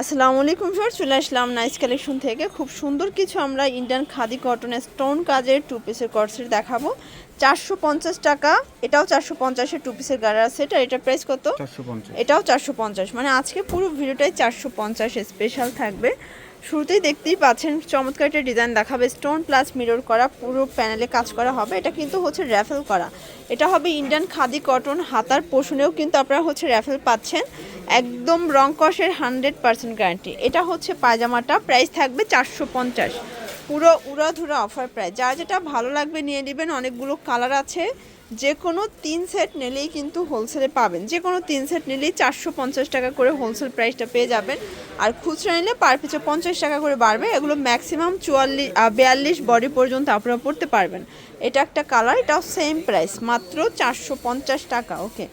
আসসালামু আলাইকুম স্যার চলে আসলাম নাইস কালেকশন থেকে। খুব সুন্দর কিছু আমরা ইন্ডিয়ান খাদি কটনের স্টোন কাজের টু পিসের কটসেট দেখাবো। চারশো পঞ্চাশ টাকা এটাও চারশো পঞ্চাশের টু পিসের গাড়া সেট আর এটার প্রাইস কত? এটাও চারশো পঞ্চাশ। মানে আজকে পুরো ভিডিওটাই চারশো পঞ্চাশ স্পেশাল থাকবে। শুরুতেই দেখতেই পাচ্ছেন, চমৎকার একটা ডিজাইন দেখাবে। স্টোন প্লাস মিরর করা, পুরো প্যানেলে কাজ করা হবে। এটা কিন্তু হচ্ছে র্যাফেল করা। এটা হবে ইন্ডিয়ান খাদি কটন হাতার পোষণেও কিন্তু আপনারা হচ্ছে র্যাফেল পাচ্ছেন। একদম রং কষের হান্ড্রেড পার্সেন্ট গ্যারান্টি এটা হচ্ছে পায়জামাটা প্রাইস থাকবে চারশো পঞ্চাশ। পুরো উড়াধুরা অফার প্রাইস যার যেটা ভালো লাগবে নিয়ে নেবেন, অনেকগুলো কালার আছে। যে কোনো তিন সেট নিলেই কিন্তু হোলসেলে পাবেন। যে কোনো তিন সেট নিলেই চারশো পঞ্চাশ টাকা করে হোলসেল প্রাইসটা পেয়ে যাবেন। আর খুচরা নিলে পার পিছু পঞ্চাশ টাকা করে বাড়বে। এগুলো ম্যাক্সিমাম চুয়াল্লিশ বিয়াল্লিশ বডি পর্যন্ত আপনারা পড়তে পারবেন। এটা একটা কালার এটাও সেম প্রাইস মাত্র চারশো পঞ্চাশ টাকা ওকে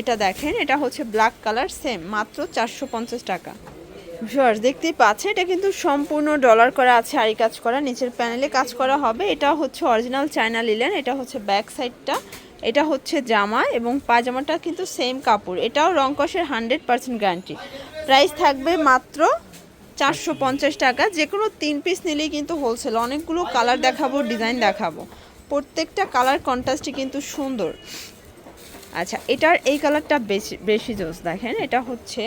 এটা দেখেন, এটা হচ্ছে ব্ল্যাক কালার সেম মাত্র চারশো পঞ্চাশ টাকা। ভিউয়ার্স দেখতেই পাচ্ছে এটা কিন্তু সম্পূর্ণ ডলার করা আছে, আরি কাজ করা, নিচের প্যানেলে কাজ করা হবে। এটা হচ্ছে অরিজিনাল চায়না লিলেন এটা হচ্ছে ব্যাক সাইডটা এটা হচ্ছে জামা এবং পাজামাটা কিন্তু সেম কাপড়। এটাও রংকসের হান্ড্রেড পার্সেন্ট গ্যারান্টি প্রাইস থাকবে মাত্র চারশো পঞ্চাশ টাকা যে কোনো তিন পিস নিলেই কিন্তু হোলসেল অনেকগুলো কালার দেখাবো ডিজাইন দেখাবো। প্রত্যেকটা কালার কন্ট্রাস্টই কিন্তু সুন্দর। আচ্ছা এটার এই কালারটা বেশি বেশি জোস দেখেন, এটা হচ্ছে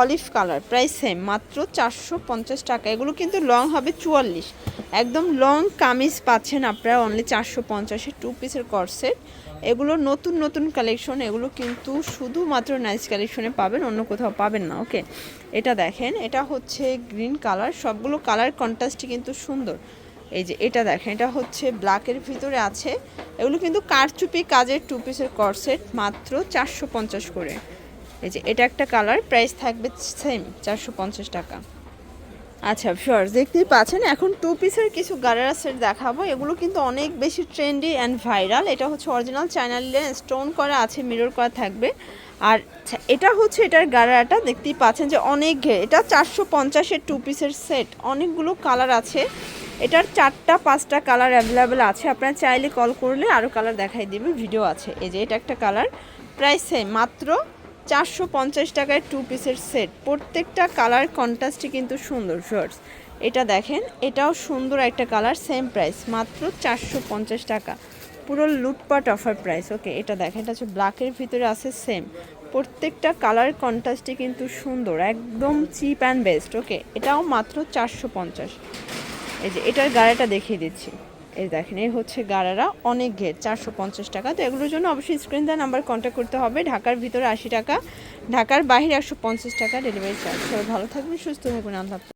অলিভ কালার প্রাইস সেম মাত্র চারশো পঞ্চাশ টাকা। এগুলো কিন্তু লং হবে চুয়াল্লিশ। একদম লং কামিজ পাচ্ছেন আপনারা অনলি চারশো পঞ্চাশে টু পিসের করসেট এগুলো নতুন নতুন কালেকশন এগুলো কিন্তু শুধুমাত্র নাইস কালেকশনে পাবেন, অন্য কোথাও পাবেন না ওকে এটা দেখেন, এটা হচ্ছে গ্রিন কালার সবগুলো কালার কন্ট্রাস্টই কিন্তু সুন্দর। এই যে এটা দেখেন এটা হচ্ছে ব্ল্যাকের ভিতরে আছে। এগুলো কিন্তু কারচুপি কাজের টু পিসের করসেট মাত্র চারশো পঞ্চাশ করে। এই যে এটা একটা কালার প্রাইস থাকবে সেম চারশো পঞ্চাশ টাকা। আচ্ছা শিওর দেখতেই পাচ্ছেন এখন টু পিসের কিছু গারারা সেট দেখাবো। এগুলো কিন্তু অনেক বেশি ট্রেন্ডি অ্যান্ড ভাইরাল এটা হচ্ছে অরিজিনাল চায়না স্টোন করা আছে মিরর করা থাকবে। আর আচ্ছা, এটা হচ্ছে এটার গারারাটা। দেখতেই পাচ্ছেন যে অনেক ঘের এটা চারশো পঞ্চাশের টু পিসের সেট অনেকগুলো কালার আছে। এটার চারটা, পাঁচটা কালার অ্যাভেলেবেল আছে। আপনারা চাইলে কল করলে আরও কালার দেখাই দিবে ভিডিও আছে। এই যে এটা একটা কালার প্রাইস সেম মাত্র চারশো পঞ্চাশ টাকায় টু পিসের সেট প্রত্যেকটা কালার কন্ট্রাস্টই কিন্তু সুন্দর শর্টস এটা দেখেন, এটাও সুন্দর একটা কালার সেম প্রাইস মাত্র চারশো পঞ্চাশ টাকা। পুরো লুটপাট অফার প্রাইস ওকে এটা দেখেন, এটা হচ্ছে ব্ল্যাকের ভিতরে আছে সেম প্রত্যেকটা কালার কন্ট্রাস্টই কিন্তু সুন্দর, একদম চিপ অ্যান্ড বেস্ট ওকে এটাও মাত্র চারশো পঞ্চাশ। এই যে এটার গাড়াটা দেখিয়ে দিচ্ছি। এই দেখেন, এই হচ্ছে গাড়ারা, অনেক ঘের, চারশো পঞ্চাশ টাকা। তো এগুলোর জন্য অবশ্যই স্ক্রিন দেওয়া নাম্বার কন্ট্যাক্ট করতে হবে। ঢাকার ভিতরে আশি টাকা, ঢাকার বাইরে একশো পঞ্চাশ টাকা ডেলিভারি চার্জ সবাই ভালো থাকবেন, সুস্থ থাকবেন, আল্লাহ।